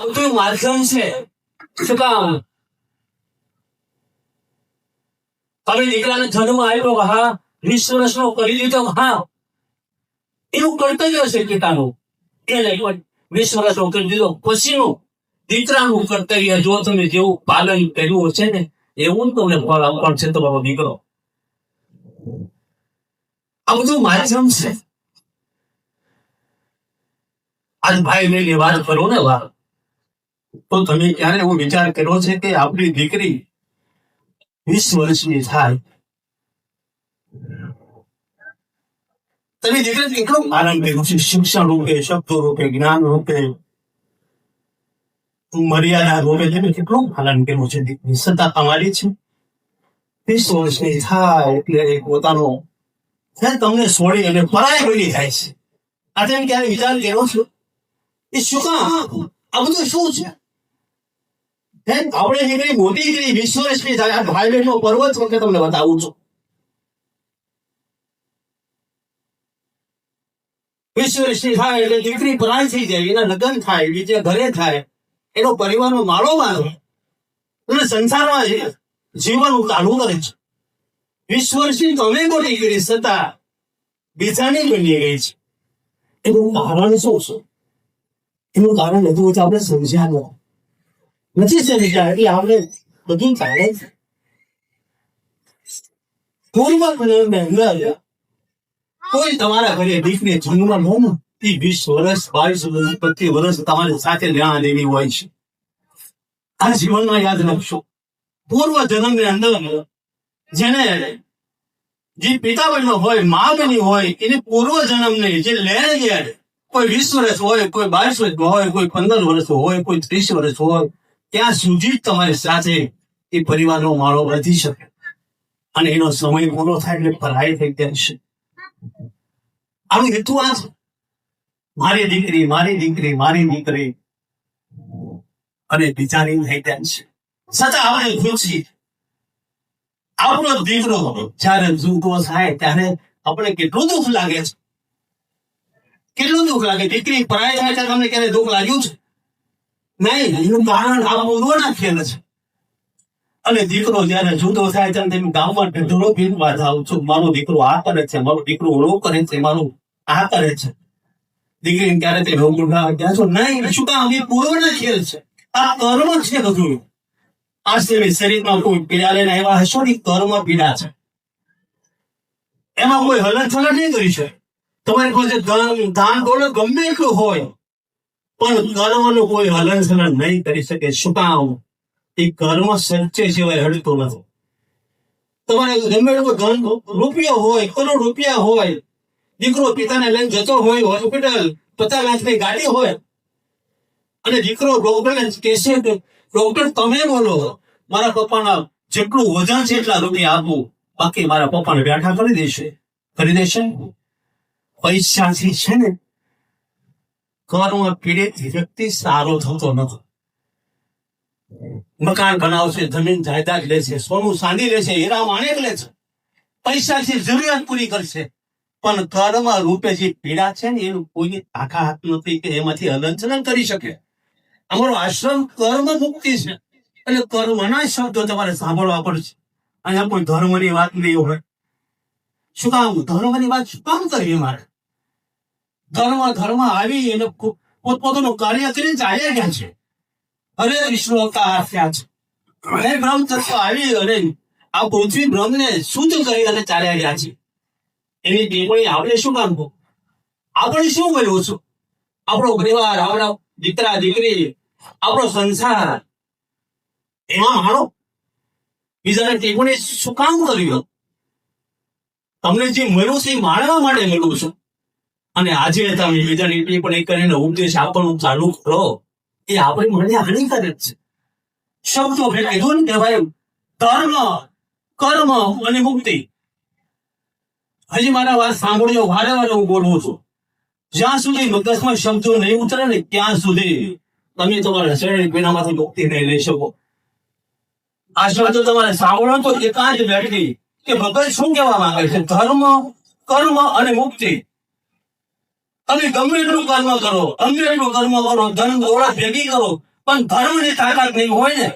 આ બધું માધ્યમ છે શું કામ હવે દીકરાને જન્મ આવ્યો હા વીસ વર્ષનો કરી દીધો હા એનું કર્તવ્ય છે પિતાનું એને વીસ વર્ષનો કરી દીધો પછીનું દીકરાનું કર્તવ્ય જો તમે જેવું પાલન કર્યું હશે ને એવું તમને ફળ આપવાનું છે તમારો દીકરો આ બધું માધ્યમ છે આજ ભાઈ મેં વાત કરું ને વાત તો તમે ક્યારે એવો વિચાર કર્યો છે કે આપણી દીકરી વીસ વર્ષની થાય? તમે દીકરી કેટલો પાલન કર્યો છે? શિક્ષણ રૂપે, શબ્દો રૂપે, જ્ઞાન રૂપે? મર્યાદા રૂપે તમે કેટલું પાલન કર્યું છે દીકરી? સત્તા તમારી છે? વીસ વર્ષની થાય એટલે પોતાનો તમને છોડી અને પરાય બની જાય છે. આ તમે ક્યારે વિચાર કર્યો છો? એ શું કામ? આ બધું શું છે? આપણે દીકરી વીસ વર્ષની થાય આ ભાઈ બહેનનો પર્વત વખતે તમને બતાવું છું. વીસ વર્ષની થાય એટલે દીકરી પરાય થઈ જાય, એના લગ્ન થાય, બીજે ઘરે થાય, એનો પરિવારનો માળો મારો અને સંસારમાં જીવન ચાલુ કરે છે. વીસ વર્ષની તમે મોટી ગીરી છતાં બીજાની બની ગઈ છે. એનું કારણ શું છે? એનું કારણ બધું આપણે સમજ્યા નથી છે. કોઈ તમારા વીસ વર્ષ બાવીસ વર્ષ પચીસ વર્ષ તમારી સાથે લેવા દેવી હોય છે આ જીવનમાં યાદ રાખશો પૂર્વ જન્મની અંદર જેને જે પિતા બન્યો હોય મા હોય એને પૂર્વ જન્મને જે લેણ કોઈ વીસ વર્ષ હોય કોઈ બાવીસ વર્ષ હોય કોઈ પંદર વર્ષ હોય કોઈ ત્રીસ વર્ષ હોય ત્યાં સુધી તમારી સાથે એ પરિવારનો માળો વધી શકે. અને એનો સમય પૂરો થાય એટલે પરાય થઈ જાય છે. આનો હેતુ આ છે. મારી દીકરી મારી દીકરી મારી દીકરી અને બિચારી થઈ જાય છે. છતાં આપણે ખુશી. આપણો દીકરો જયારે જૂતો થાય ત્યારે આપણે કેટલું દુઃખ લાગે છે? કેટલું દુઃખ લાગે? દીકરી પરાય થાય ત્યારે તમને ક્યારે દુઃખ લાગ્યું છે? નહીં, એનું કારણ આ મૂળવાના ખેલ છે અને દીકરો જયારે જુદો થાય ત્યારે તમે ગામમાં ઢોળો ભીનવા જાઓ છો. મારો દીકરો આ કરે છે, મારો દીકરો ઓળો કરે છે, મારો આ કરે છે. દીકરી ક્યારે તે રોગ ગયા છો? નહીં શું કામ? એ પૂર્વના ખેલ છે. આ કર્મ છે બધું. આ સિવાય શરીરમાં કોઈ પીડા લઈને આવ્યા હશો ને કર્મ પીડા છે. એમાં કોઈ હલન નહીં કરી શકે. તમારી પાસે ધન ધાન દોલત ગમે એટલું હોય. પણ કર્મનું કોઈ હલન સલન નહીં કરી શકે. શું કામ? એ કર્મ સંચય સિવાય હડતો નથી. તમારે ગમે એટલો ધન રૂપિયો હોય, કરોડ રૂપિયા હોય, દીકરો પિતાને લઈને જતો હોય, હોસ્પિટલ, પચાસ લાખની ગાડી હોય, અને દીકરો ડોક્ટરને કહેશે કે ડોક્ટર તમે બોલો, મારા પપ્પાના જેટલું વજન છે એટલા રૂપિયા આપવું બાકી મારા પપ્પાને બેઠા કરી દેશે કરી દેશે. પૈસાથી છે ને કર્મ પીડિત વ્યક્તિ સારો થતો નથી. મકાન બનાવશે, જમીન જાયદાદ લેશે, સોનું સાંધી લેશે, હીરા માણેક લેશે, પૈસાથી જરૂરિયાત પૂરી કરશે. પણ કર્મ રૂપે જે પીડા છે ને, એનું કોઈની તાકાત નથી કે એમાંથી અલંચલન કરી શકે. અમારો આશ્રમ કર્મ મુક્તિ છે. એટલે કર્મના શબ્દો તમારે સાંભળવા પડશે. અહીંયા કોઈ ધર્મની વાત નહીં હોય. શું કામ? ધર્મની વાત શું કામ કરવી મારે? ધર્મ ધર્મ આવી એને પોતપોતાનું કાર્ય કરીને ચાલ્યા ગયા છે. અરે વિષ્ણુ અવતાર થયા છે. હરે બ્રહ્મ તત્વ આવી અને આ પૃથ્વી બ્રહ્મને શુદ્ધ કરી અને ચાલ્યા ગયા છે. એની ટીપ્પણી આપણે શું કામ આપણે શું કર્યું છું? આપણો પરિવાર, આપણા દીકરા, દીકરી, આપણો સંસાર. એમાં માણો બીજાને ટીપ્પણી શું કામ કર્યું? તમને જે મળ્યું છે એ માણવા માટે મળ્યું છે. અને આજે તમે બીજાની ટિપ્પણી કરીને ઉપદેશ આપવાનું ચાલુ કરો. એ આપણી માટે હાનિકારક છે. શબ્દો મેં કીધું ને કહેવાય ધર્મ, કર્મ અને મુક્તિ. હજી મારા વાત સાંભળ્યો વારે વારે હું બોલું છું. જ્યાં સુધી મગજમાં શબ્દો નહીં ઉતરે ને ત્યાં સુધી તમે તમારા શરીર વિનામાંથી મુક્તિ નહીં લઈ શકો. આ શબ્દો તમારે સાંભળો તો એકાદ વ્યક્તિ કે મગજ શું કહેવા માંગે છે? ધર્મ, કર્મ અને મુક્તિ. તમે ગમે એટલું કર્મ કરો, ગમે એટલું કર્મ કરો, ધન દોડા ભેગી કરો, પણ ધર્મની તાકાત નહીં હોય ને.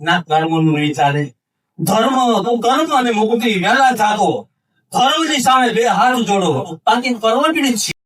ના કર્મનું નહીં ચાલે. ધર્મ, તો કર્મ અને મુક્તિ વહેલા થાકો. ધર્મની સામે બે હાથ જોડો. બાકી કરવાની જ છે.